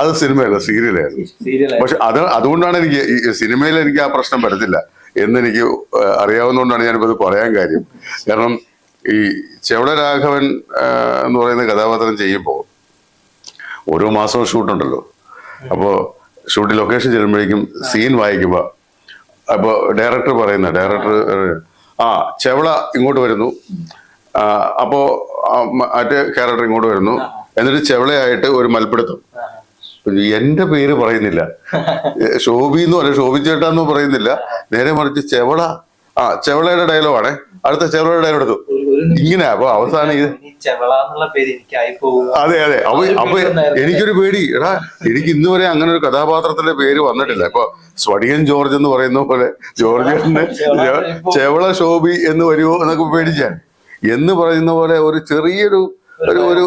അത് സിനിമയല്ല സീരിയലായിരുന്നു. പക്ഷെ അത് അതുകൊണ്ടാണ് എനിക്ക് ഈ സിനിമയിൽ എനിക്ക് ആ പ്രശ്നം വരത്തില്ല. എന്നെനിക്ക് എനിക്ക് അറിയാവുന്നതുകൊണ്ടാണ് ഞാനിപ്പോ ഇത് പറയാൻ കാര്യം. കാരണം ഈ ചെവള രാഘവൻ എന്ന് പറയുന്ന കഥാപാത്രം ചെയ്യുമ്പോൾ ഓരോ മാസവും ഷൂട്ടുണ്ടല്ലോ. അപ്പോൾ ഷൂട്ട് ലൊക്കേഷൻ ചെല്ലുമ്പോഴേക്കും സീൻ വായിക്കുമ്പോൾ അപ്പോൾ ഡയറക്ടർ പറയുന്ന ഡയറക്ടർ ആ ചെവള ഇങ്ങോട്ട് വരുന്നു. അപ്പോൾ അപ്പോ മറ്റേ ക്യാരക്ടർ ഇങ്ങോട്ട് വരുന്നു. എന്നിട്ട് ചെവളയായിട്ട് ഒരു മൽപ്പിടുത്തം എന്റെ പേര് പറയുന്നില്ല. ശോഭി എന്ന് പറയും ശോഭി ചേട്ടാന്ന് പറയുന്നില്ല. നേരെ മറിച്ച് ചെവള ആ ചെവളയുടെ ഡയലോഗാണേ. അടുത്ത ചെവളയുടെ ഡയലോഗ് എടുത്തു ഇങ്ങനെ അപ്പൊ അവസാനം ഇത് അതെ അതെ. അപ്പൊ അപ്പൊ എനിക്കൊരു പേടി. എടാ എനിക്ക് ഇന്ന് വരെ അങ്ങനെ ഒരു കഥാപാത്രത്തിന്റെ പേര് വന്നിട്ടില്ല. ഇപ്പൊ സ്വടിയൻ ജോർജ് എന്ന് പറയുന്ന പോലെ ജോർജ് ചെവള ശോഭി എന്ന് വരുമോ എന്നൊക്കെ പേടിച്ചാൻ. എന്ന് പറയുന്ന പോലെ ഒരു ചെറിയൊരു ഒരു ഒരു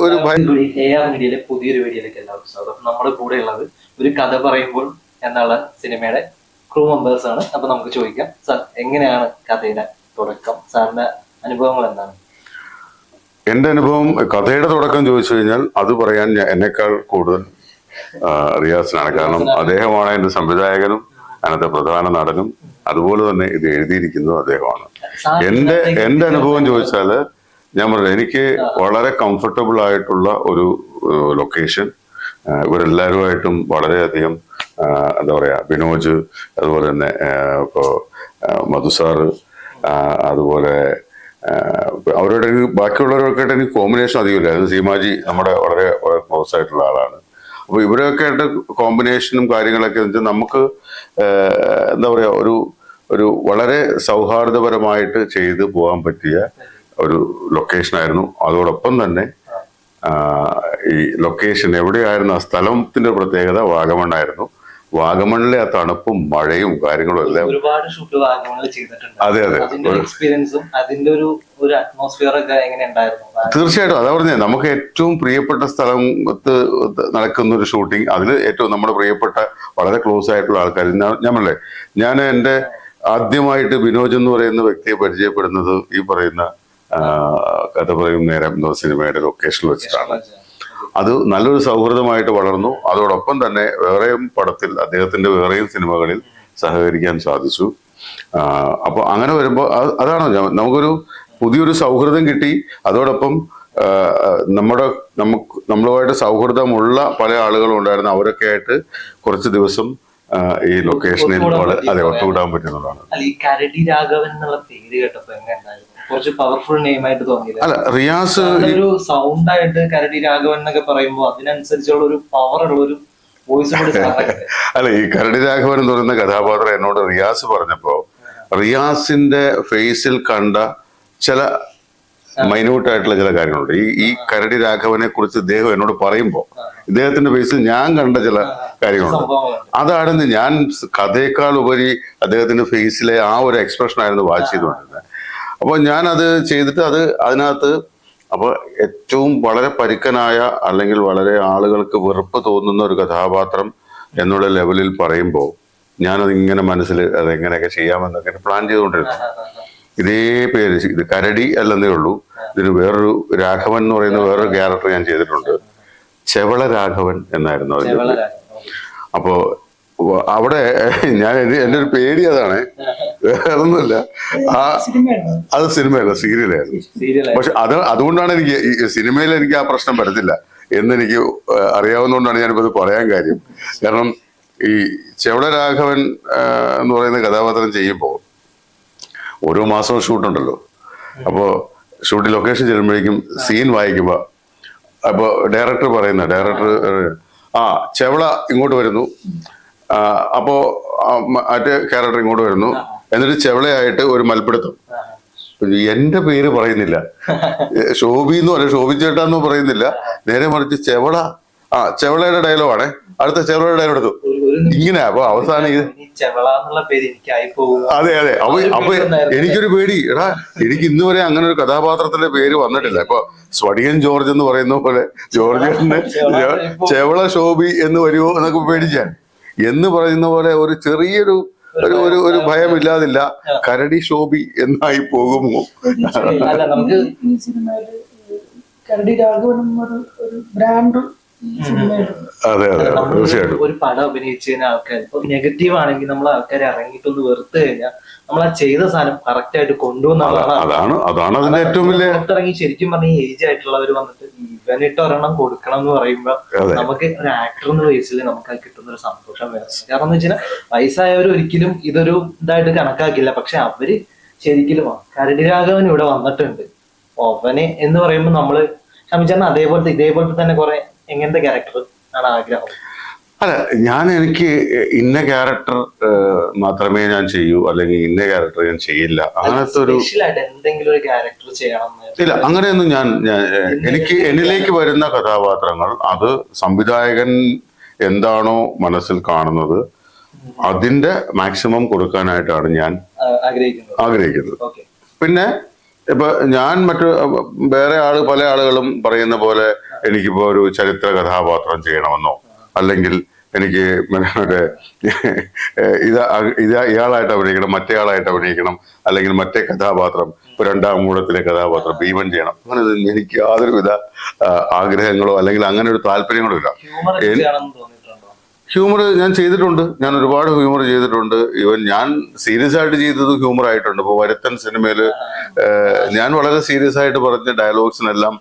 ഒരു എ ആർ മീഡിയയിലെ പുതിയൊരു വീഡിയോയിലേക്ക് എല്ലാവർക്കും സ്വാഗതം. നമ്മുടെ കൂടെ ഉള്ളത് ഒരു കഥ പറയുമ്പോൾ എന്നുള്ള സിനിമയുടെ ക്രൂ മെമ്പേഴ്സ് ആണ്. അപ്പൊ നമുക്ക് ചോദിക്കാം സാർ എങ്ങനെയാണ് കഥയുടെ തുടക്കം? സാറിന്റെ അനുഭവങ്ങൾ എന്താണ്? എന്റെ അനുഭവം കഥയുടെ തുടക്കം ചോദിച്ചു കഴിഞ്ഞാൽ അത് പറയാൻ ഞാൻ എന്നെക്കാൾ കൂടുതൽ റിയാസിനാണ്. കാരണം അദ്ദേഹമാണ് എന്റെ സംവിധായകനും അതിനകത്തെ പ്രധാന നടനും. അതുപോലെ തന്നെ ഇത് എഴുതിയിരിക്കുന്നതും അദ്ദേഹമാണ്. എന്റെ എന്റെ എന്റെ അനുഭവം ചോദിച്ചാൽ ഞാൻ പറഞ്ഞു എനിക്ക് വളരെ കംഫർട്ടബിൾ ആയിട്ടുള്ള ഒരു ലൊക്കേഷൻ ഇവരെല്ലാവരുമായിട്ടും വളരെയധികം എന്താ പറയാ വിനോജ് അതുപോലെ തന്നെ ഇപ്പോൾ ഇപ്പോ ആ, മധു സാറ് അതുപോലെ അവരുടെ ബാക്കിയുള്ളവരൊക്കെ ആയിട്ട് എനിക്ക് കോമ്പിനേഷൻ അധികമില്ലായിരുന്നു. സീമാജി നമ്മുടെ വളരെ വളരെ ക്ലോസ് ആയിട്ടുള്ള ആളാണ്. അപ്പോൾ ഇവരൊക്കെ ആയിട്ട് കോമ്പിനേഷനും കാര്യങ്ങളൊക്കെ വെച്ചാൽ നമുക്ക് എന്താ പറയാ ഒരു ഒരു വളരെ സൗഹാർദ്ദപരമായിട്ട് ചെയ്തു പോകാൻ പറ്റിയ ഒരു ലൊക്കേഷൻ ആയിരുന്നു. അതോടൊപ്പം തന്നെ ഈ ലൊക്കേഷൻ എവിടെയായിരുന്നു? ആ സ്ഥലത്തിന്റെ പ്രത്യേകത വാഗമണ്ണായിരുന്നു. വാഗമണിലെ ആ തണുപ്പും മഴയും കാര്യങ്ങളും എല്ലാം ഒരുപാട് ഷൂട്ട് വാഗമണിൽ ചെയ്തിട്ടുണ്ട്. അതെ, അതെ. എക്സ്പീരിയൻസും അതിന്റെ ഒരു ഒരു അറ്റ്മോസ്ഫിയർ ഒക്കെ എങ്ങനെ ഉണ്ടായിരുന്നു? തീർച്ചയായിട്ടും. അതാ പറഞ്ഞേ നമുക്ക് ഏറ്റവും പ്രിയപ്പെട്ട സ്ഥലത്ത് നടക്കുന്ന ഒരു ഷൂട്ടിംഗ് അതിൽ ഏറ്റവും നമ്മുടെ പ്രിയപ്പെട്ട വളരെ ക്ലോസ് ആയിട്ടുള്ള ആൾക്കാർ ഞാൻ- ഞാൻ പറഞ്ഞേ ഞാൻ എന്റെ ആദ്യമായിട്ട് വിനോജ് എന്ന് പറയുന്ന വ്യക്തിയെ പരിചയപ്പെടുന്നത് ഈ പറയുന്ന കഥ പറയും നേരം എന്ന സിനിമയുടെ ലൊക്കേഷനിൽ വെച്ചിട്ടാണ്. അത് നല്ലൊരു സൗഹൃദമായിട്ട് വളർന്നു. അതോടൊപ്പം തന്നെ വേറെയും പടത്തിൽ അദ്ദേഹത്തിന്റെ വേറെയും സിനിമകളിൽ സഹകരിക്കാൻ സാധിച്ചു. അപ്പോൾ അപ്പൊ അങ്ങനെ വരുമ്പോൾ അതാണ് നമുക്കൊരു പുതിയൊരു സൗഹൃദം കിട്ടി. അതോടൊപ്പം നമ്മുടെ നമുക്ക് നമ്മളുമായിട്ട് സൗഹൃദമുള്ള പല ആളുകളും ഉണ്ടായിരുന്നു. അവരൊക്കെ ആയിട്ട് കുറച്ച് ദിവസം ഈ ലൊക്കേഷനിൽ അതെ. ഒത്തുകൂടാൻ പറ്റുന്നതാണ് ഈ കരടി രാഘവൻ എന്നുള്ള പേര് കേട്ടപ്പോ എങ്ങനെ കുറച്ച് പവർഫുൾ നെയിം ആയിട്ട് തോന്നിയില്ല? അല്ല റിയാസ് ഒരു സൗണ്ട് ആയിട്ട് കരടി രാഘവൻ എന്നൊക്കെ പറയുമ്പോൾ അതിനനുസരിച്ചുള്ള ഒരു പവർ ഉള്ള ഒരു വോയിസ് അല്ല ഈ കരടി രാഘവൻ എന്ന് പറയുന്ന കഥാപാത്രം എന്നോട് റിയാസ് പറഞ്ഞപ്പോ റിയാസിന്റെ ഫേസിൽ കണ്ട ചില മൈന്യൂട്ട് ആയിട്ടുള്ള ചില കാര്യങ്ങളുണ്ട്. ഈ ഈ കരടി രാഘവനെ കുറിച്ച് ഇദ്ദേഹം എന്നോട് പറയുമ്പോൾ ഇദ്ദേഹത്തിന്റെ ഫേസിൽ ഞാൻ കണ്ട ചില കാര്യങ്ങളുണ്ട്. അതായിരുന്നു അതാണെന്ന് ഞാൻ കഥയേക്കാൾ ഉപരി അദ്ദേഹത്തിന്റെ ഫേസിലെ ആ ഒരു എക്സ്പ്രഷൻ ആയിരുന്നു വാച്ച് ചെയ്തുകൊണ്ടിരുന്നത്. അപ്പോൾ ഞാനത് ചെയ്തിട്ട് അത് അതിനകത്ത് അപ്പോൾ ഏറ്റവും വളരെ പരുക്കനായ അല്ലെങ്കിൽ വളരെ ആളുകൾക്ക് വെറുപ്പ് തോന്നുന്ന ഒരു കഥാപാത്രം എന്നുള്ള ലെവലിൽ പറയുമ്പോൾ ഞാനത് ഇങ്ങനെ മനസ്സിൽ അതെങ്ങനെയൊക്കെ ചെയ്യാമെന്നൊക്കെ പ്ലാൻ ചെയ്തുകൊണ്ടിരുന്നു. ഇതേ പേര് ഇത് കരടി അല്ലെന്നേ ഉള്ളൂ. ഇതിന് വേറൊരു രാഘവൻ എന്ന് പറയുന്ന വേറൊരു ക്യാരക്ടർ ഞാൻ ചെയ്തിട്ടുണ്ട്. ചെവള രാഘവൻ എന്നായിരുന്നു അതിന്റെ അപ്പോൾ അപ്പോ അവിടെ ഞാൻ എന്റെ ഒരു പേടി അതാണ്. വേറൊന്നുമില്ല. ആ അത് സിനിമയല്ല സീരിയലായിരുന്നു. പക്ഷെ അത് അതുകൊണ്ടാണ് എനിക്ക് ഈ സിനിമയിൽ എനിക്ക് ആ പ്രശ്നം വരത്തില്ല എന്നെനിക്ക് എനിക്ക് അറിയാവുന്നതുകൊണ്ടാണ് ഞാനിപ്പോ ഇത് പറയാൻ കാര്യം. കാരണം ഈ ചെവള രാഘവൻ എന്ന് പറയുന്ന കഥാപാത്രം ചെയ്യുമ്പോൾ ഓരോ മാസവും ഷൂട്ടുണ്ടല്ലോ. അപ്പോ ഷൂട്ട് ലൊക്കേഷൻ ചെല്ലുമ്പോഴേക്കും സീൻ വായിക്കുമ്പോ അപ്പൊ ഡയറക്ടർ പറയുന്ന ഡയറക്ടർ ആ ചെവള ഇങ്ങോട്ട് വരുന്നു. അപ്പോൾ അപ്പോ മറ്റേ ക്യാരക്ടർ ഇങ്ങോട്ട് വരുന്നു. എന്നിട്ട് ചെവളയായിട്ട് ഒരു മൽപ്പിടുത്തം. എന്റെ പേര് പറയുന്നില്ല. ശോഭി എന്ന് പറയും ശോഭി ചേട്ടാന്ന് പറയുന്നില്ല. നേരെ മറിച്ച് ചെവള ആ ചെവളയുടെ ഡയലോഗാണേ അടുത്ത ചെവളയുടെ ഡയലോഗ് എടുത്തു. ഇങ്ങനെ അപ്പൊ അവസാനം ഇത് അതെ അതെ. അപ്പൊ അപ്പൊ. എനിക്കൊരു പേടി. എടാ എനിക്ക് ഇന്ന് വരെ അങ്ങനെ ഒരു കഥാപാത്രത്തിന്റെ പേര് വന്നിട്ടില്ല. ഇപ്പൊ സ്വടിയൻ ജോർജ് എന്ന് പറയുന്ന പോലെ ജോർജ് ചെവള ശോഭി എന്ന് വരുമോ എന്നൊക്കെ പേടിച്ചാൽ എന്ന് പറയുന്ന പോലെ ഒരു ചെറിയൊരു ഒരു ഒരു ഒരു ഭയമില്ലാതില്ല. കരടി ശോഭി എന്നായി പോകുമോ? അല്ല നമുക്ക് ഈ സിനിമയിൽ കരടി രാഘവനും ഒരു ബ്രാൻഡ് അതെ അതെ തീർച്ചയായിട്ടും. ഒരു പടം അഭിനയിച്ചതിന് ആൾക്കാർ ഇപ്പൊ നെഗറ്റീവ് ആണെങ്കിൽ നമ്മൾ ആൾക്കാരെ ഇറങ്ങിയിട്ടൊന്ന് വെറുത്ത് കഴിഞ്ഞാൽ നമ്മൾ ആ ചെയ്ത സാധനം കറക്റ്റ് ആയിട്ട് കൊണ്ടുവന്നാണ് അതാണ് അതിന്റെ ഏറ്റവും വലിയ പുറത്തിറങ്ങി ശരിക്കും പറഞ്ഞ ഏജ് ആയിട്ടുള്ളവർ വന്നിട്ട് ഇവനിട്ട് ഒരെണ്ണം കൊടുക്കണം എന്ന് പറയുമ്പോ നമുക്ക് ഒരു ആക്ടർ എന്ന ബേസിൽ നമുക്ക് അത് കിട്ടുന്ന ഒരു സന്തോഷം വേറെ കാരണം എന്ന് വെച്ചാൽ വയസ്സായവർ ഒരിക്കലും ഇതൊരു ഇതായിട്ട് കണക്കാക്കില്ല. പക്ഷെ അവർ ശരിക്കും കരടി രാഘവൻ ഇവിടെ വന്നിട്ടുണ്ട്. അവന് എന്ന് പറയുമ്പോൾ നമ്മൾ ക്ഷമിച്ചാൽ അതേപോലത്തെ ഇതേപോലത്തെ തന്നെ കുറെ എങ്ങനത്തെ ക്യാരക്ടർ ആണ് ആഗ്രഹം? അല്ല ഞാൻ എനിക്ക് ഇന്ന ക്യാരക്ടർ മാത്രമേ ഞാൻ ചെയ്യൂ അല്ലെങ്കിൽ ഇന്ന ക്യാരക്ടർ ഞാൻ ചെയ്യില്ല. അങ്ങനത്തെ ഒരു ഇല്ല അങ്ങനെയൊന്നും ഞാൻ എനിക്ക് എന്നിലേക്ക് വരുന്ന കഥാപാത്രങ്ങൾ അത് സംവിധായകൻ എന്താണോ മനസ്സിൽ കാണുന്നത് അതിന്റെ മാക്സിമം കൊടുക്കാനായിട്ടാണ് ഞാൻ ആഗ്രഹിക്കുന്നത്. പിന്നെ ഇപ്പൊ ഞാൻ മറ്റു വേറെ ആൾ പല ആളുകളും പറയുന്ന പോലെ എനിക്കിപ്പോ ഒരു ചരിത്ര കഥാപാത്രം ചെയ്യണമെന്നോ അല്ലെങ്കിൽ എനിക്ക് മറ്റേ ഇത് ഇത് ഇയാളായിട്ട് അഭിനയിക്കണം മറ്റേ ആളായിട്ട് അഭിനയിക്കണം അല്ലെങ്കിൽ മറ്റേ കഥാപാത്രം ഇപ്പൊ രണ്ടാം മൂടത്തിലെ കഥാപാത്രം ഭീമൻ ചെയ്യണം. അങ്ങനെ എനിക്ക് യാതൊരുവിധ ആഗ്രഹങ്ങളോ അല്ലെങ്കിൽ അങ്ങനെ ഒരു താല്പര്യങ്ങളോ ഇല്ല. ഹ്യൂമർ ഞാൻ ചെയ്തിട്ടുണ്ട്. ഞാൻ ഒരുപാട് ഹ്യൂമർ ചെയ്തിട്ടുണ്ട്. ഈവൻ ഞാൻ സീരിയസ് ആയിട്ട് ചെയ്തത് ഹ്യൂമർ ആയിട്ടുണ്ട്. ഇപ്പൊ വരുത്തൻ സിനിമയിൽ ഞാൻ വളരെ സീരിയസ് ആയിട്ട് പറഞ്ഞ ഡയലോഗ്സിനെല്ലാം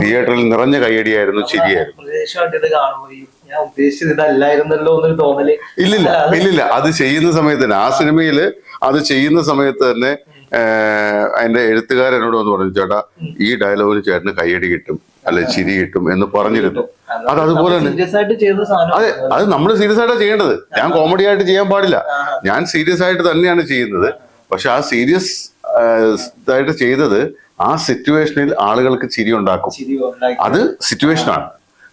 തിയേറ്ററിൽ നിറഞ്ഞ കൈയടിയായിരുന്നു ശരിയായിരുന്നു ഞാൻ ഉദ്ദേശിച്ചത് ഇതല്ലായിരുന്നല്ലോ എന്നൊരു തോന്നൽ. ഇല്ലില്ല ഇല്ലില്ല അത് ചെയ്യുന്ന സമയത്ത് തന്നെ ആ സിനിമയിൽ അത് ചെയ്യുന്ന സമയത്ത് തന്നെ അതിന്റെ എഴുത്തുകാരനോട് ഒന്ന് വന്ന് പറഞ്ഞു ചേട്ടാ ഈ ഡയലോഗിൽ ചേട്ടന് കൈയടി കിട്ടും അല്ലെ ചിരി കിട്ടും എന്ന് പറഞ്ഞിരുന്നു. അത് അതുപോലെ തന്നെ അതെ അത് നമ്മൾ സീരിയസ് ആയിട്ടാണ് ചെയ്യേണ്ടത്. ഞാൻ കോമഡി ആയിട്ട് ചെയ്യാൻ പാടില്ല. ഞാൻ സീരിയസ് ആയിട്ട് തന്നെയാണ് ചെയ്യുന്നത്. പക്ഷെ ആ സീരിയസ് ആയിട്ട് ചെയ്തത് ആ സിറ്റുവേഷനിൽ ആളുകൾക്ക് ചിരി ഉണ്ടാക്കും. അത് സിറ്റുവേഷനാണ്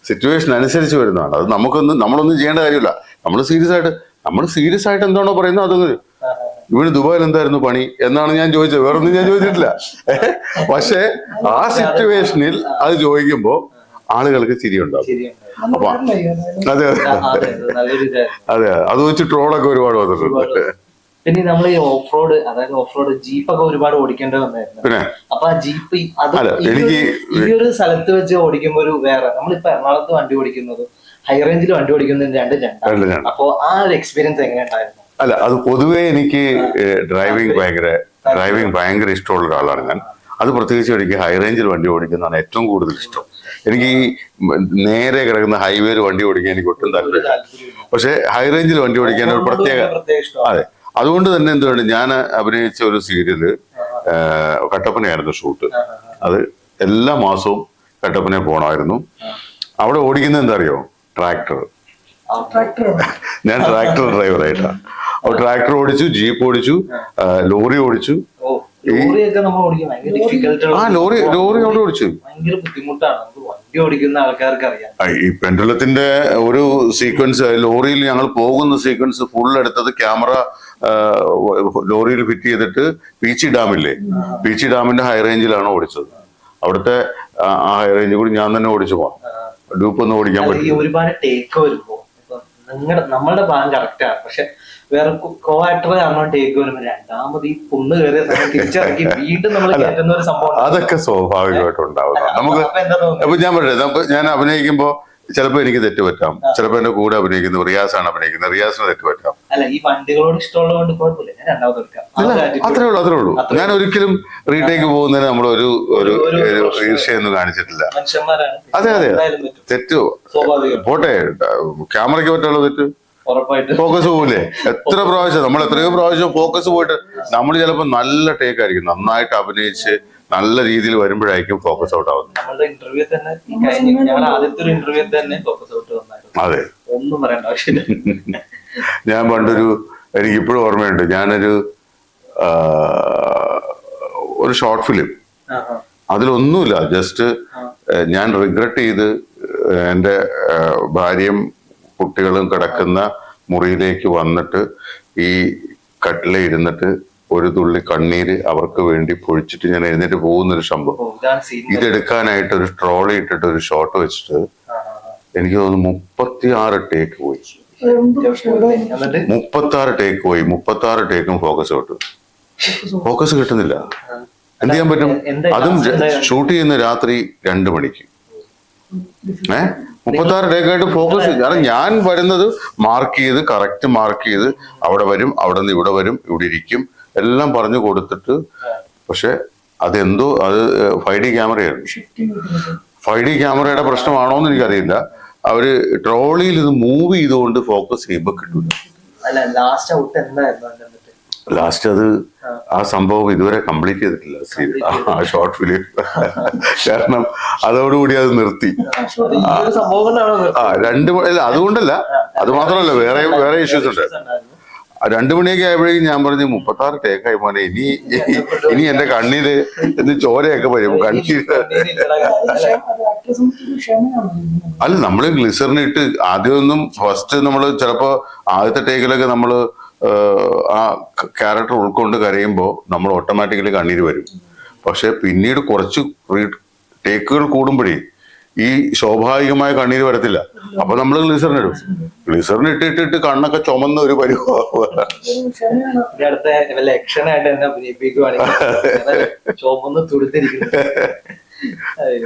സിറ്റുവേഷൻ അനുസരിച്ച് വരുന്നതാണ്. അത് നമുക്കൊന്നും നമ്മളൊന്നും ചെയ്യേണ്ട കാര്യമില്ല. നമ്മൾ സീരിയസ് ആയിട്ട് നമ്മൾ സീരിയസ് ആയിട്ട് എന്താണോ പറയുന്നത് അതൊന്നും ഇവന് ദുബായിൽ എന്തായിരുന്നു പണി എന്നാണ് ഞാൻ ചോദിച്ചത്. വേറൊന്നും ഞാൻ ചോദിച്ചിട്ടില്ല. പക്ഷേ ആ സിറ്റുവേഷനിൽ അത്. ചോദിക്കുമ്പോൾ ആളുകൾക്ക് ചിരി ഉണ്ടാവും. അപ്പൊ അതെ അതെ. അത് വെച്ച് ട്രോളൊക്കെ ഒരുപാട് വന്നിട്ടുണ്ട്. പിന്നെ നമ്മൾ ഈ ഓഫ് റോഡ് അതായത് ഓഫ് റോഡ് ജീപ്പ് ഒക്കെ ഒരുപാട് ഓടിക്കേണ്ടി വന്നായിരുന്നു. പിന്നെ? അപ്പൊ ആ ജീപ്പ് ഈ- അത് അല്ല, ഈ ഒരു- എനിക്ക് ഈ ഒരു സ്ഥലത്ത് വെച്ച് ഓടിക്കുമ്പോ ഒരു വേറെ നമ്മളിപ്പോ എറണാകുളത്ത് വണ്ടി ഓടിക്കുന്നത് ഹൈ റേഞ്ചിൽ വണ്ടി ഓടിക്കുന്നത് രണ്ടും രണ്ടാണ് രണ്ടും രണ്ടാണ്. അപ്പൊ ആ ഒരു എക്സ്പീരിയൻസ് എങ്ങനെ ഉണ്ടായിരുന്നു അല്ല അത് പൊതുവേ എനിക്ക് ഡ്രൈവിംഗ് ഭയങ്കര ഡ്രൈവിംഗ് ഭയങ്കര ഇഷ്ടമുള്ള ഒരാളാണ് ഞാൻ. അത് പ്രത്യേകിച്ച് എനിക്ക് ഹൈ റേഞ്ചിൽ വണ്ടി ഓടിക്കുന്നതാണ് ഏറ്റവും കൂടുതൽ ഇഷ്ടം. എനിക്ക് ഈ നേരെ കിടക്കുന്ന ഹൈവേയിൽ വണ്ടി ഓടിക്കാൻ എനിക്ക് ഒട്ടും താല്പര്യം താല്പര്യമില്ല. പക്ഷേ ഹൈ റേഞ്ചിൽ വണ്ടി ഓടിക്കാൻ ഒരു പ്രത്യേക പ്രത്യേക ഇഷ്ടമാണ്. അതെ. അതുകൊണ്ട് തന്നെ എന്തുകൊണ്ട് ഞാൻ അഭിനയിച്ച ഒരു സീരിയൽ കട്ടപ്പനയായിരുന്നു ഷൂട്ട്. അത് എല്ലാ മാസവും കട്ടപ്പന പോണമായിരുന്നു. അവിടെ ഓടിക്കുന്നത് എന്തറിയോ? ട്രാക്ടർ. ട്രാക്ടർ ഞാൻ ട്രാക്ടർ ഡ്രൈവറായിട്ടാണ് അപ്പോൾ ട്രാക്ടർ ഓടിച്ചു ജീപ്പ് ഓടിച്ചു ലോറി ഓടിച്ചു. ആ ലോറി ലോറി അവിടെ ഓടിച്ചു. ഈ പെൻഡുലത്തിന്റെ ഒരു സീക്വൻസ് ലോറിയിൽ ഞങ്ങൾ പോകുന്ന സീക്വൻസ് ഫുൾ എടുത്തത് ക്യാമറ ലോറിയിൽ ഫിറ്റ് ചെയ്തിട്ട് പീച്ചി ഡാമില്ലേ? പീച്ചി ഡാമിന്റെ ഹൈ റേഞ്ചിലാണ് ഓടിച്ചത്. അവിടുത്തെ ആ ഹൈ റേഞ്ച് കൂടി ഞാൻ തന്നെ ഓടിച്ചു പോവാം. ഡ്യൂപ്പ് ഒന്നും ഓടിക്കാൻ പറ്റും ഒരുപാട് ടേക്ക് വരുമ്പോ നിങ്ങളുടെ നമ്മളുടെ ഭാഗം കറക്റ്റ് ആണ്. പക്ഷെ വേറെ കോ ആക്ടർ കാരണം ടേക്ക് വരുമ്പോൾ രണ്ടാമത് ഈ കുന്ന് കയറിയ സമയം തിരിച്ചിറക്കി വീണ്ടും നമ്മൾ കയറ്റുന്ന ഒരു സംഭവം. അതൊക്കെ സ്വാഭാവികമായിട്ട് ഉണ്ടാവുക നമുക്ക് അപ്പൊ ഞാൻ പറയട്ടെ ഞാൻ അഭിനയിക്കുമ്പോ ചിലപ്പോ എനിക്ക് തെറ്റ് പറ്റാം. ചിലപ്പോ എന്റെ കൂടെ അഭിനയിക്കുന്നത് റിയാസാണ് അഭിനയിക്കുന്നത്. റിയാസിന് തെറ്റ് പറ്റാം. അല്ല ഈ വണ്ടികളോട് ഇഷ്ടമുള്ളതുകൊണ്ട് കുഴപ്പമില്ല. ഞാൻ രണ്ടാമത് എടുക്കാം. ആ അത്രേ ഉള്ളൂ അത്രേ ഉള്ളൂ. ഞാൻ ഒരിക്കലും റീടേക്ക് പോകുന്നതിന് നമ്മൾ ഒരു ഒരു ഒരു കാണിച്ചിട്ടില്ല. അതെ, അതെ. തെറ്റോ. പോട്ടെ ക്യാമറയ്ക്ക് പറ്റുള്ള തെറ്റ്? ഫോക്കസ് പോകില്ലേ എത്ര പ്രാവശ്യം നമ്മൾ എത്രയോ പ്രാവശ്യം ഫോക്കസ് പോയിട്ട് നമ്മൾ ചിലപ്പോൾ നല്ല ടേക്ക് ആയിരിക്കും. നന്നായിട്ട് അഭിനയിച്ച് നല്ല രീതിയിൽ വരുമ്പോഴായിരിക്കും ഫോക്കസ് ഔട്ട് ആവുന്നത്. നമ്മളുടെ ഇന്റർവ്യൂ തന്നെ ഈ കഴിഞ്ഞ ഞങ്ങളുടെ ആദ്യത്തെ ഒരു ഇന്റർവ്യൂ തന്നെ ഫോക്കസ് ഔട്ട് വന്നായിരുന്നു. അതെ. ഒന്നും പറയേണ്ട ആവശ്യമില്ല. ഞാൻ പണ്ടൊരു എനിക്കിപ്പോഴും ഓർമ്മയുണ്ട്. ഞാനൊരു ഒരു ഷോർട്ട് ഫിലിം. അതിലൊന്നുമില്ല. ജസ്റ്റ് ഞാൻ റിഗ്രറ്റ് ചെയ്ത് എന്റെ ഭാര്യയും കുട്ടികളും കിടക്കുന്ന മുറിയിലേക്ക് വന്നിട്ട് ഈ കട്ടില ഇരുന്നിട്ട് ഒരു തുള്ളി കണ്ണീര് അവർക്ക് വേണ്ടി പൊഴിച്ചിട്ട് ഞാൻ എഴുന്നേറ്റ് പോകുന്ന ഒരു സംഭവം ഇതെടുക്കാനായിട്ട് ഒരു ട്രോളി ഇട്ടിട്ട് ഒരു ഷോട്ട് വെച്ചിട്ട് എനിക്ക് തോന്നുന്നു മുപ്പത്തി ആറ് ടേക്ക് പോയി. മുപ്പത്തി ആറ് ടേക്ക് പോയി. മുപ്പത്തി ആറ് ടേക്കും ഫോക്കസ് കിട്ടു. ഫോക്കസ് കിട്ടുന്നില്ല. എന്ത് ചെയ്യാൻ പറ്റും? അതും ഷൂട്ട് ചെയ്യുന്ന രാത്രി രണ്ട് മണിക്ക്. ഏ? മുപ്പത്തി ആറ് ഡേക്കായിട്ട് ഫോക്കസ് കാരണം ഞാൻ വരുന്നത് മാർക്ക് ചെയ്ത് കറക്റ്റ് മാർക്ക് ചെയ്ത് അവിടെ വരും അവിടെ നിന്ന് ഇവിടെ വരും ഇവിടെ ഇരിക്കും. എല്ലാം പറഞ്ഞു കൊടുത്തിട്ട് പക്ഷെ അതെന്തോ അത് ഫൈവ് ഡി കിട്ടുന്നത് ഫൈവ് ഡി ക്യാമറയുടെ പ്രശ്നമാണോ എന്ന് എനിക്കറിയില്ല. അവർ ട്രോളിയിൽ ഇത് മൂവ് ചെയ്തുകൊണ്ട് ഫോക്കസ് ചെയ്യുമ്പോൾ കിട്ടൂല. ലാസ്റ്റ് അത് ആ. സംഭവം ഇതുവരെ കംപ്ലീറ്റ് ചെയ്തിട്ടില്ല. സീരിയൽ ആ ഷോർട്ട് ഫിലിം കാരണം അതോടുകൂടി അത് നിർത്തി. ആ രണ്ട് അതുകൊണ്ടല്ല. അത് മാത്രമല്ല വേറെ വേറെ ഇഷ്യൂസ് ഉണ്ട്. രണ്ട് മണിയൊക്കെ ആയപ്പോഴേക്കും ഞാൻ പറഞ്ഞു മുപ്പത്താറ് കേക്കായി ടേക്കായി മോനെ ഇനി ഇനി എന്റെ കണ്ണീര് എന്ന് ചോരയൊക്കെ വരും കണ്ണീര്. അല്ല നമ്മൾ ഗ്ലിസറിൻ ഇട്ട് ആദ്യമൊന്നും ഫസ്റ്റ് നമ്മൾ ചിലപ്പോ ആദ്യത്തെ ടേക്കിലൊക്കെ നമ്മൾ ആ ക്യാരക്ടർ ഉൾക്കൊണ്ട് കരയുമ്പോൾ നമ്മൾ ഓട്ടോമാറ്റിക്കലി കണ്ണീര് വരും പക്ഷെ പിന്നീട് കുറച്ച് ടേക്കുകൾ കൂടുമ്പോഴേ ഈ സ്വാഭാവികമായ കണ്ണീര് വരത്തില്ല. അപ്പൊ നമ്മൾ ഗ്ലിസറിൻ ഇടും. ഗ്ലിസറിൻ ഇട്ടിട്ടിട്ട് കണ്ണൊക്കെ ചുമന്ന ഒരു.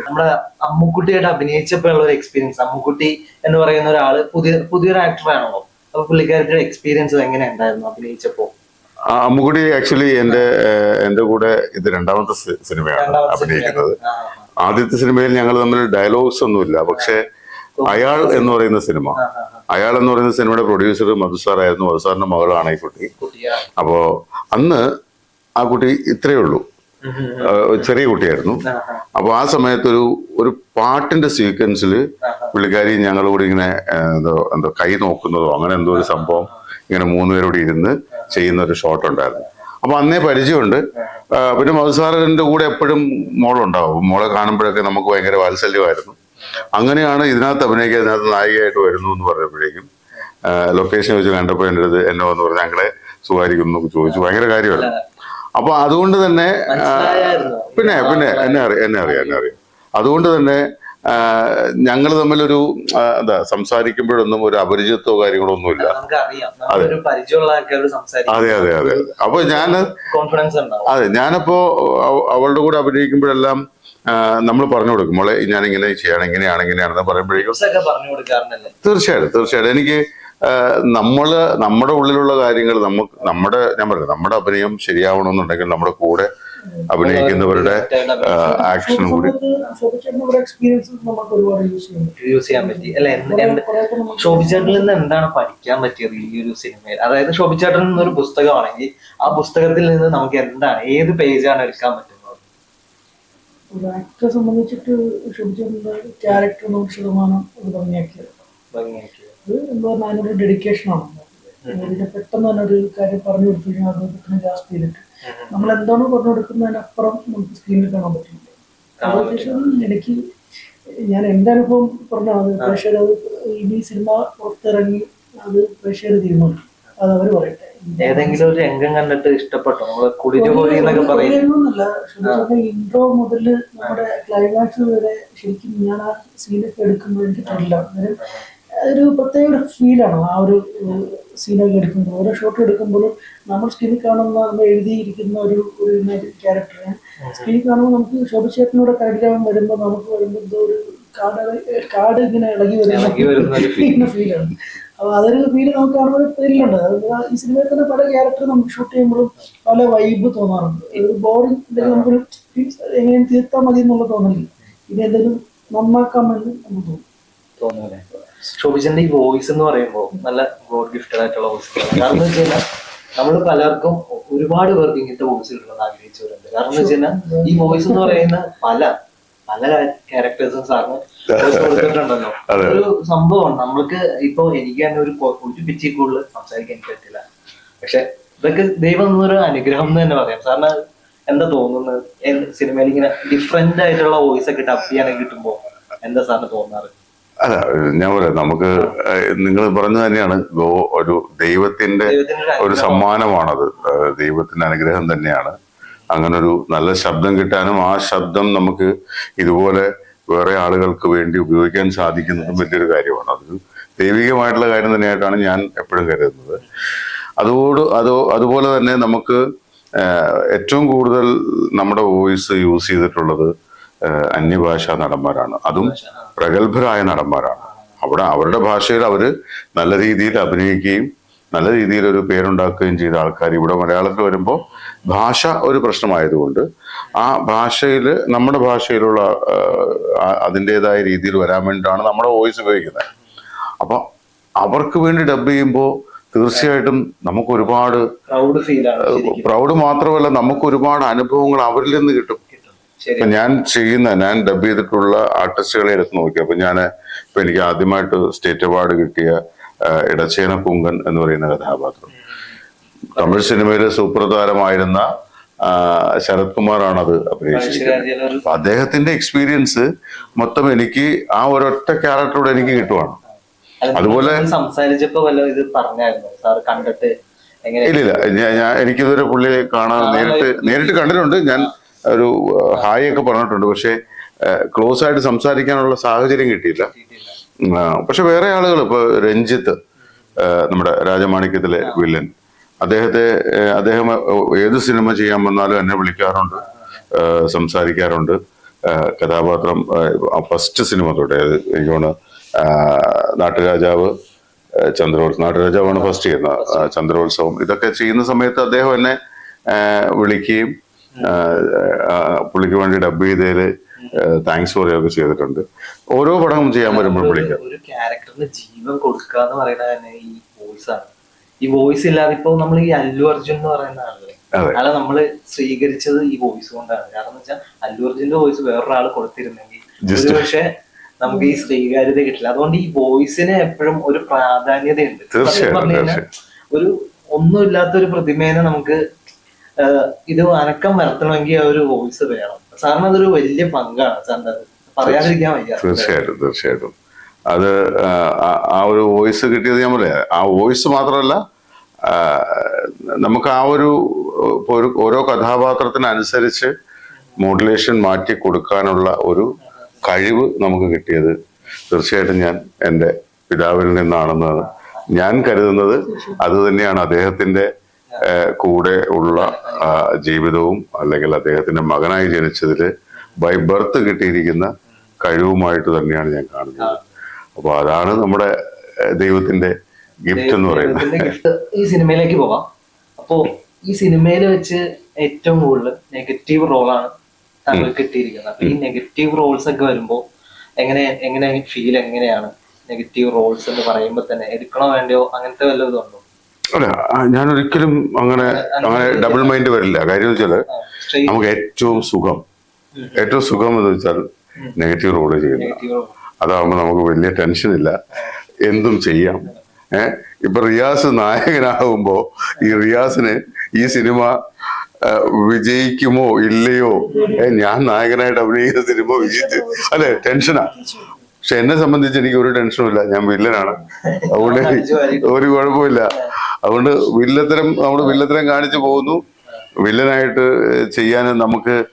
നമ്മുടെ അമ്മുക്കുട്ടിയായിട്ട് അഭിനയിച്ചപ്പോൾ ഉള്ള ഒരു എക്സ്പീരിയൻസ് അമ്മുക്കുട്ടി എന്ന് പറയുന്ന ഒരാൾ പുതിയ പുതിയൊരു ആക്ടർ ആണല്ലോ. അപ്പൊ പുള്ളിക്കാരുടെ എക്സ്പീരിയൻസ് എങ്ങനെ ഉണ്ടായിരുന്നു അഭിനയിച്ചപ്പോ അമ്മുക്കുട്ടി ആക്ച്വലി എന്റെ എന്റെ കൂടെ ഇത് രണ്ടാമത്തെ സിനിമയാണ് അഭിനയിക്കുന്നത്. ആദ്യത്തെ സിനിമയിൽ ഞങ്ങൾ തമ്മിൽ ഡയലോഗ്സ് ഒന്നുമില്ല. പക്ഷെ അയാൾ എന്ന് പറയുന്ന സിനിമ. അയാൾ എന്ന് പറയുന്ന സിനിമയുടെ പ്രൊഡ്യൂസർ മധുസാറായിരുന്നു മധുസാറിന്റെ മകളാണ് ഈ കുട്ടി. അപ്പോ അന്ന് ആ കുട്ടി ഇത്രയേ ഉള്ളൂ. ചെറിയ കുട്ടിയായിരുന്നു. അപ്പൊ ആ സമയത്ത് ഒരു പാട്ടിന്റെ സീക്വൻസിൽ. പുള്ളിക്കാരി ഞങ്ങൾ കൂടി ഇങ്ങനെ എന്തോ എന്തോ കൈ നോക്കുന്നതോ അങ്ങനെ എന്തോ ഒരു സംഭവം ഇങ്ങനെ മൂന്നുപേരോട് ഇരുന്ന് ചെയ്യുന്ന ഒരു ഷോട്ട് ഉണ്ടായിരുന്നു. അപ്പൊ അന്നേ പരിചയമുണ്ട്. പിന്നെ മധുസാറിന്റെ കൂടെ എപ്പോഴും മോളുണ്ടാവും. മോളെ കാണുമ്പോഴൊക്കെ നമുക്ക് ഭയങ്കര വാത്സല്യമായിരുന്നു. അങ്ങനെയാണ് ഇതിനകത്ത് അഭിനയിക്കുക ഇതിനകത്ത് നായികയായിട്ട് വരുന്നു എന്ന് പറഞ്ഞപ്പോഴേക്കും ലൊക്കേഷൻ വെച്ച് കണ്ടപ്പോൾ എന്റെ അടുത്ത് എന്നോ എന്ന് പറഞ്ഞു ഞങ്ങളെ സുഖമായിരിക്കുന്നു ചോദിച്ചു. ഭയങ്കര കാര്യമല്ല അപ്പൊ അതുകൊണ്ട് തന്നെ പിന്നെ പിന്നെ എന്നെ അറിയാം എന്നെ അറിയാം എന്നെ അറിയാം. അതുകൊണ്ട് തന്നെ ഞങ്ങൾ തമ്മിലൊരു എന്താ സംസാരിക്കുമ്പോഴൊന്നും ഒരു അപരിചിതത്വോ കാര്യങ്ങളോ ഒന്നുമില്ല. അതെ. അതെ അതെ അതെ. അപ്പൊ ഞാൻ അതെ ഞാനപ്പോ അവ- അവളുടെ കൂടെ അഭിനയിക്കുമ്പോഴെല്ലാം നമ്മൾ പറഞ്ഞു കൊടുക്കും മോളെ ഞാൻ ഇങ്ങനെ ചെയ്യണം ഇങ്ങനെയാണ് ഇങ്ങനെയാണെന്ന് പറയുമ്പോഴേക്കും തീർച്ചയായിട്ടും തീർച്ചയായിട്ടും. എനിക്ക് നമ്മൾ നമ്മൾ നമ്മുടെ ഉള്ളിലുള്ള കാര്യങ്ങൾ നമുക്ക് നമ്മുടെ ഞാൻ പറഞ്ഞു നമ്മുടെ അഭിനയം ശരിയാവണമെന്നുണ്ടെങ്കിൽ നമ്മുടെ കൂടെ അഭിനയിക്കുന്നവരുടെ ആക്ഷനും കൂടി. യൂസ് ചെയ്യാൻ പറ്റി. അല്ലെ ശോഭിച്ചേട്ടനിൽ നിന്ന് എന്താണ് പഠിക്കാൻ പറ്റിയത് ഈ ഒരു സിനിമയിൽ? അതായത് ശോഭിച്ചേട്ടൻ എന്നൊരു പുസ്തകമാണെങ്കിൽ ആ പുസ്തകത്തിൽ നിന്ന് നമുക്ക് എന്താണ് ഏത് പേജാണ് എടുക്കാൻ പറ്റുന്നത്? ഒരു ആക്ടറെ സംബന്ധിച്ചിട്ട് ശോഭിച്ചേട്ടന്റെ ക്യാരക്ടർ നൂറ് ശതമാനം ഒരു ഭംഗിയാക്കിയത്. ഭംഗിയാക്കി അത് എന്താ പറഞ്ഞാൽ അതിനൊരു ഡെഡിക്കേഷനാണ് ഇതിനെ പെട്ടെന്ന് തന്നെ ഒരു കാര്യം പറഞ്ഞു കൊടുത്തു കഴിഞ്ഞാൽ അത് പെട്ടെന്ന് ഗ്രാസ്പ് ചെയ്തിട്ട് നമ്മൾ എന്താണോ പറഞ്ഞു കൊടുക്കുന്നതിനപ്പുറം നമുക്ക് സ്ക്രീനിൽ കാണാൻ പറ്റുന്നുണ്ട് എനിക്ക് ഞാൻ എന്റെ അനുഭവം പറഞ്ഞാൽ അത് പ്രേക്ഷകർ അത് ഇനി സിനിമ പുറത്തിറങ്ങി അത് പ്രേക്ഷകർ തീരുമാനിക്കും. അത് അവർ പറയട്ടെ. ഏതെങ്കിലും ഒരു രംഗം കണ്ടിട്ട് ഇഷ്ടപ്പെട്ടോ? നമ്മൾ കുളിരു ഇൻട്രോ മുതൽ നമ്മുടെ ക്ലൈമാക്സ് വരെ ശരിക്കും ഞാൻ ആ സീനൊക്കെ എടുക്കുമ്പോൾ എനിക്ക് തരില്ല ഒരു പ്രത്യേക ഒരു ഫീലാണ് ആ ഒരു സീനൊക്കെ എടുക്കുമ്പോൾ ഓരോ ഷോട്ട് എടുക്കുമ്പോഴും നമ്മൾ സ്ക്രീനിൽ കാണുന്ന നമ്മൾ എഴുതിയിരിക്കുന്ന ഒരു ഒരു സ്ക്രീനിൽ കാണുമ്പോൾ നമുക്ക് ശോഭിച്ചേട്ടനോടെ കടിക്കാൻ വരുമ്പോൾ നമുക്ക് വരുമ്പോൾ എന്തോ ഒരു കാട് കാട് ഇങ്ങനെ ഇളകി വരുന്ന ഒരു ഫീലാണ് അപ്പൊ അതൊരു ഫീൽ നമുക്ക് കാണുമ്പോൾ ത്രില്ലുണ്ട് അത് ഈ സിനിമയിൽ തന്നെ പല ക്യാരക്ടർ നമുക്ക് ഷൂട്ട് ചെയ്യുമ്പോഴും പല വൈബ് തോന്നാറുണ്ട്. ഒരു ബോറിംഗ് നമുക്കൊരു എങ്ങനെയും തീർത്താൽ മതി എന്നുള്ള തോന്നലില്ല. ഇനി എന്തെങ്കിലും നന്നാക്കാമെന്ന് നമുക്ക് തോന്നും. തോന്നുന്നില്ലേ? ശോഭിച്ചന്റെ ഈ വോയിസ് എന്ന് പറയുമ്പോൾ നല്ല ഗോഡ് ഗിഫ്റ്റഡ് ആയിട്ടുള്ള വോയിസ് കാരണം എന്ന് വെച്ച് കഴിഞ്ഞാൽ നമ്മൾ പലർക്കും ഒരുപാട് പേർക്ക് ഇങ്ങനത്തെ വോയിസ് കിട്ടണമെന്ന് ആഗ്രഹിച്ചവരുണ്ട്. കാരണം എന്ന് വെച്ച് കഴിഞ്ഞാൽ ഈ വോയിസ് എന്ന് പറയുന്ന പല പല ക്യാരക്ടേഴ്സും സാറിന് കൊടുത്തിട്ടുണ്ടല്ലോ. ഒരു സംഭവമാണ് നമ്മൾക്ക് ഇപ്പൊ എനിക്ക് തന്നെ ഒരു ഒരു പിച്ചി കൂടുതൽ സംസാരിക്കാൻ പറ്റില്ല. പക്ഷെ ഇതൊക്കെ ദൈവം എന്നൊരു അനുഗ്രഹം എന്ന് തന്നെ പറയാം. സാറിന് എന്താ തോന്നുന്നത്? എന്ത് സിനിമയിൽ ഇങ്ങനെ ഡിഫറെന്റ് ആയിട്ടുള്ള വോയിസ് ഒക്കെ ഡബ് ചെയ്യാനൊക്കെ കിട്ടുമ്പോ എന്താ സാറിന് തോന്നാറ്? അല്ല ഞാൻ പറയാം നമുക്ക് നിങ്ങൾ പറഞ്ഞു തന്നെയാണ്. ഗോ- ഒരു ദൈവത്തിന്റെ ഒരു സമ്മാനമാണത്. ദൈവത്തിന്റെ അനുഗ്രഹം തന്നെയാണ്. അങ്ങനെ ഒരു നല്ല ശബ്ദം കിട്ടാനും ആ ശബ്ദം നമുക്ക് ഇതുപോലെ വേറെ ആളുകൾക്ക് വേണ്ടി ഉപയോഗിക്കാൻ സാധിക്കുന്നതും വലിയൊരു കാര്യമാണ്. അത് ദൈവികമായിട്ടുള്ള കാര്യം തന്നെയായിട്ടാണ് ഞാൻ എപ്പോഴും കരുതുന്നത്. അതോട് അതോ അതുപോലെ തന്നെ നമുക്ക് ഏറ്റവും കൂടുതൽ നമ്മുടെ വോയിസ് യൂസ് ചെയ്തിട്ടുള്ളത് അന്യഭാഷാ നടന്മാരാണ്. അതും. പ്രഗത്ഭരായ നടന്മാരാണ്. അവിടെ അവരുടെ ഭാഷയിൽ അവർ നല്ല രീതിയിൽ അഭിനയിക്കുകയും നല്ല രീതിയിൽ ഒരു പേരുണ്ടാക്കുകയും ചെയ്ത ആൾക്കാർ ഇവിടെ മലയാളത്തിൽ വരുമ്പോൾ ഭാഷ ഒരു പ്രശ്നമായതുകൊണ്ട് ആ ഭാഷയിൽ നമ്മുടെ ഭാഷയിലുള്ള അതിന്റെതായ രീതിയിൽ വരാൻ വേണ്ടിയിട്ടാണ് നമ്മുടെ വോയിസ് ഉപയോഗിക്കുന്നത്. അപ്പൊ അവർക്ക് വേണ്ടി ഡബ് ചെയ്യുമ്പോൾ തീർച്ചയായിട്ടും നമുക്ക് ഒരുപാട് പ്രൗഡ് മാത്രമല്ല നമുക്ക് ഒരുപാട് അനുഭവങ്ങൾ അവരിൽ നിന്ന് കിട്ടും. ഇപ്പൊ ഞാൻ ചെയ്യുന്ന ഞാൻ ഡബ് ചെയ്തിട്ടുള്ള ആർട്ടിസ്റ്റുകളെ എടുത്ത് നോക്കി. അപ്പൊ ഞാൻ ഇപ്പൊ എനിക്ക് ആദ്യമായിട്ട് സ്റ്റേറ്റ് അവാർഡ് കിട്ടിയ ഇടച്ചേന പുങ്കൻ എന്ന് പറയുന്ന കഥാപാത്രം. തമിഴ് സിനിമയിലെ സൂപ്പർ താരമായിരുന്ന ശരത് കുമാറാണ് അത് അഭിനയിച്ചിരിക്കുന്നത്. അപ്പൊ അദ്ദേഹത്തിന്റെ എക്സ്പീരിയൻസ് മൊത്തം എനിക്ക് ആ ഒരൊറ്റ ക്യാരക്ടറോട് എനിക്ക് കിട്ടുവാണ്. അതുപോലെ- സംസാരിച്ചപ്പോ വല്ല ഇത് പറഞ്ഞായിരുന്നു? സാർ കണ്ടിട്ട് ഇല്ലില്ല ഞാൻ ഞാൻ എനിക്കിതുവരെ പുള്ളിയെ കാണാൻ നേരിട്ട് നേരിട്ട് കണ്ടിട്ടുണ്ട്. ഞാൻ ഒരു ഹായ് ഒക്കെ പറഞ്ഞിട്ടുണ്ട്. പക്ഷേ ക്ലോസ് ആയിട്ട് സംസാരിക്കാനുള്ള സാഹചര്യം കിട്ടിയില്ല. പക്ഷെ വേറെ ആളുകൾ ഇപ്പൊ രഞ്ജിത്ത് നമ്മുടെ രാജമാണിക്യത്തിലെ വില്ലൻ. അദ്ദേഹത്തെ അദ്ദേഹം ഏത് സിനിമ ചെയ്യാൻ വന്നാലും എന്നെ വിളിക്കാറുണ്ട്. സംസാരിക്കാറുണ്ട്. കഥാപാത്രം ഫസ്റ്റ് സിനിമ തൊട്ടേ എനിക്കാണ് നാട്ടുരാജാവ് ചന്ദ്രോത്സവം നാട്ടുരാജാവാണ് ഫസ്റ്റ് ചെയ്യുന്നത് ചന്ദ്രോത്സവം. ഇതൊക്കെ ചെയ്യുന്ന സമയത്ത് അദ്ദേഹം എന്നെ വിളിക്കുകയും പുള്ളിക്ക് വേണ്ടി ഡബ് ചെയ്തതിൽ താങ്ക്സ് പറയുകയൊക്കെ ചെയ്തിട്ടുണ്ട്. ഓരോ പടം ചെയ്യാൻ വരുമ്പോൾ വിളിക്കാം ഒരു ക്യാരക്ടറിന് ജീവൻ കൊടുക്കുക എന്ന് പറയുന്നത് തന്നെ ഈ വോയിസ് ആണ്. ഈ വോയിസ് ഇല്ലാതെ ഇപ്പൊ നമ്മൾ ഈ അല്ലു അർജുൻ എന്ന് പറയുന്ന ആളല്ലേ. അയാളെ നമ്മൾ സ്വീകരിച്ചത് ഈ വോയിസ് കൊണ്ടാണ്. കാരണം വെച്ചാൽ അല്ലു അർജുന്റെ വോയിസ് വേറൊരാൾ കൊടുത്തിരുന്നെങ്കിൽ പക്ഷെ നമുക്ക് ഈ സ്വീകാര്യത കിട്ടില്ല. അതുകൊണ്ട് ഈ വോയിസിന് എപ്പോഴും ഒരു പ്രാധാന്യതയുണ്ട്. ഒരു ഒന്നുമില്ലാത്ത ഒരു പ്രതിമേനെ നമുക്ക് ഇത് അനക്കം വരത്തണമെങ്കിൽ ആ ഒരു വോയിസ് വേണം. സാറിന് അതൊരു വലിയ പങ്കാണ്. സാറിന്റെ അത് പറയാതിരിക്കാൻ വയ്യ. തീർച്ചയായിട്ടും തീർച്ചയായിട്ടും. അത് ആ, ഒരു വോയിസ് കിട്ടിയത് ഞാൻ പറയാം. ആ വോയിസ് മാത്രമല്ല നമുക്ക് ആ ഒരു ഓരോ കഥാപാത്രത്തിനനുസരിച്ച് മോഡുലേഷൻ മാറ്റി കൊടുക്കാനുള്ള ഒരു കഴിവ് നമുക്ക് കിട്ടിയത് തീർച്ചയായിട്ടും ഞാൻ എന്റെ പിതാവിൽ നിന്നാണെന്നാണ് ഞാൻ കരുതുന്നത്. അത് തന്നെയാണ് അദ്ദേഹത്തിന്റെ ആ, കൂടെ ഉള്ള ജീവിതവും അല്ലെങ്കിൽ അദ്ദേഹത്തിന്റെ മകനായി ജനിച്ചതിൽ ബൈ ബർത്ത് കിട്ടിയിരിക്കുന്ന കഴിവുമായിട്ട് തന്നെയാണ് ഞാൻ കാണുന്നത്. അപ്പൊ അതാണ് നമ്മുടെ ദൈവത്തിന്റെ ഗിഫ്റ്റ് എന്ന് പറയുന്നത്. ഈ സിനിമയിലേക്ക് പോവാം. അപ്പോ ഈ സിനിമയിൽ വെച്ച് ഏറ്റവും കൂടുതൽ നെഗറ്റീവ് റോളാണ് താങ്കൾ കിട്ടിയിരിക്കുന്നത്. അപ്പൊ ഈ നെഗറ്റീവ് റോൾസ് ഒക്കെ വരുമ്പോ എങ്ങനെ എങ്ങനെ ഫീൽ എങ്ങനെയാണ് നെഗറ്റീവ് റോൾസ് എന്ന് പറയുമ്പോൾ തന്നെ എടുക്കണോ വേണ്ടയോ അങ്ങനത്തെ വല്ലതും ഉണ്ടോ? അല്ല ഞാനൊരിക്കലും ഞാൻ ഒരിക്കലും അങ്ങനെ അങ്ങനെ ഡബിൾ മൈൻഡ് വരില്ല. കാര്യം വെച്ചാൽ നമുക്ക് ഏറ്റവും സുഖം ഏറ്റവും സുഖം എന്ന് വെച്ചാൽ നെഗറ്റീവ് റോൾ ചെയ്യുന്ന അതാകുമ്പോൾ നമുക്ക് വലിയ ടെൻഷൻ ഇല്ല. എന്തും ചെയ്യാം. ഏഹ് ഇപ്പൊ റിയാസ് നായകനാകുമ്പോ ഈ റിയാസിന് ഈ സിനിമ വിജയിക്കുമോ ഇല്ലയോ? ഞാൻ നായകനായിട്ട് അഭിനയിക്കുന്ന സിനിമ വിജയിച്ച് അല്ലെ ടെൻഷനാ പക്ഷെ എന്നെ സംബന്ധിച്ച് എനിക്ക് ഒരു ടെൻഷനും ഇല്ല. ഞാൻ വില്ലനാണ് അതുകൊണ്ട് ഒരു കുഴപ്പമില്ല അതുകൊണ്ട് വില്ലത്തരം നമ്മൾ വില്ലത്തരം കാണിച്ചു പോകുന്നു. വില്ലനായിട്ട് ചെയ്യാൻ നമുക്ക്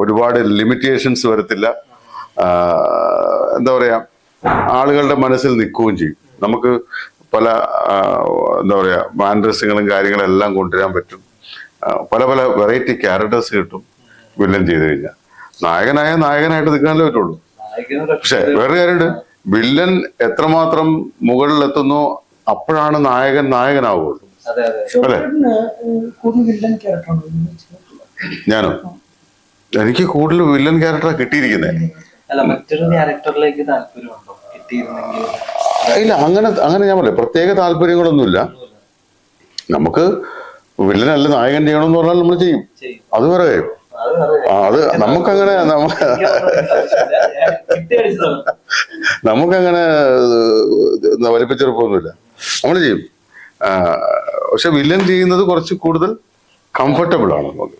ഒരുപാട് ലിമിറ്റേഷൻസ് വരത്തില്ല. എന്താ പറയാ ആളുകളുടെ മനസ്സിൽ നിൽക്കുകയും ചെയ്യും. നമുക്ക് പല എന്താ പറയാ മാൻഡ്രസ്യങ്ങളും കാര്യങ്ങളും എല്ലാം കൊണ്ടുവരാൻ പറ്റും. പല പല വെറൈറ്റി ക്യാരക്ടേഴ്സ് കിട്ടും വില്ലൻ ചെയ്ത് കഴിഞ്ഞാൽ. നായകനായ നായകനായിട്ട് നിൽക്കാനല്ലേ പറ്റുള്ളൂ. പക്ഷെ വേറെ കാര്യമുണ്ട്. വില്ലൻ എത്രമാത്രം മുകളിലെത്തുന്നോ അപ്പോഴാണ് നായകൻ നായകനാവുള്ളൂ അതെ അതെ ഷോർട്ടിന് കൂടുതൽ വില്ലൻ ക്യാരക്ടറാണ് ഞാനോ എനിക്ക് കൂടുതൽ വില്ലൻ ക്യാരക്ടറാണ് കിട്ടിയിരിക്കുന്നത് അല്ല ഇല്ല അങ്ങനെ അങ്ങനെ ഞാൻ പറയാം പ്രത്യേക താല്പര്യങ്ങളൊന്നുമില്ല നമുക്ക് വില്ലനല്ല നായകൻ ചെയ്യണമെന്ന് പറഞ്ഞാൽ നമ്മൾ ചെയ്യും ചെയ്യും അത് വേറെ അത് ആ, അത് നമുക്കങ്ങനെ നമുക്കങ്ങനെ വലിപ്പിച്ചെടുപ്പൊന്നുമില്ല വലിപ്പച്ചെറുപ്പമൊന്നുമില്ല നമ്മൾ ചെയ്യും. പക്ഷെ വില്ലൻ ചെയ്യുന്നത് കുറച്ച് കൂടുതൽ കംഫർട്ടബിൾ ആണ് നമുക്ക്.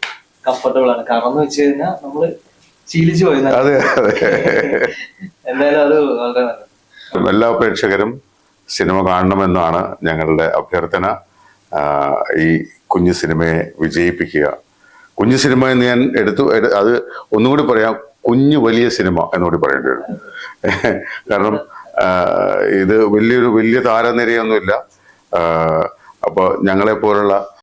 കംഫർട്ടബിൾ ആണ്. കാരണം എന്ന് വെച്ച് കഴിഞ്ഞാൽ നമ്മൾ ശീലിച്ചു പോയി. അതെ അതെ. എന്തായാലും അത് വളരെ നല്ലത്. എല്ലാ പ്രേക്ഷകരും സിനിമ കാണണമെന്നാണ് ഞങ്ങളുടെ അഭ്യർത്ഥന. ഈ കുഞ്ഞു സിനിമയെ വിജയിപ്പിക്കുക. കുഞ്ഞു സിനിമ എന്ന് ഞാൻ എടുത്തു അത് ഒന്നുകൂടി പറയാം. കുഞ്ഞു വലിയ സിനിമ എന്നുകൂടി പറയേണ്ടി വരും. കാരണം ഇത് വലിയൊരു വലിയ താരനിരയൊന്നുമില്ല. അപ്പോൾ ഞങ്ങളെ പോലുള്ള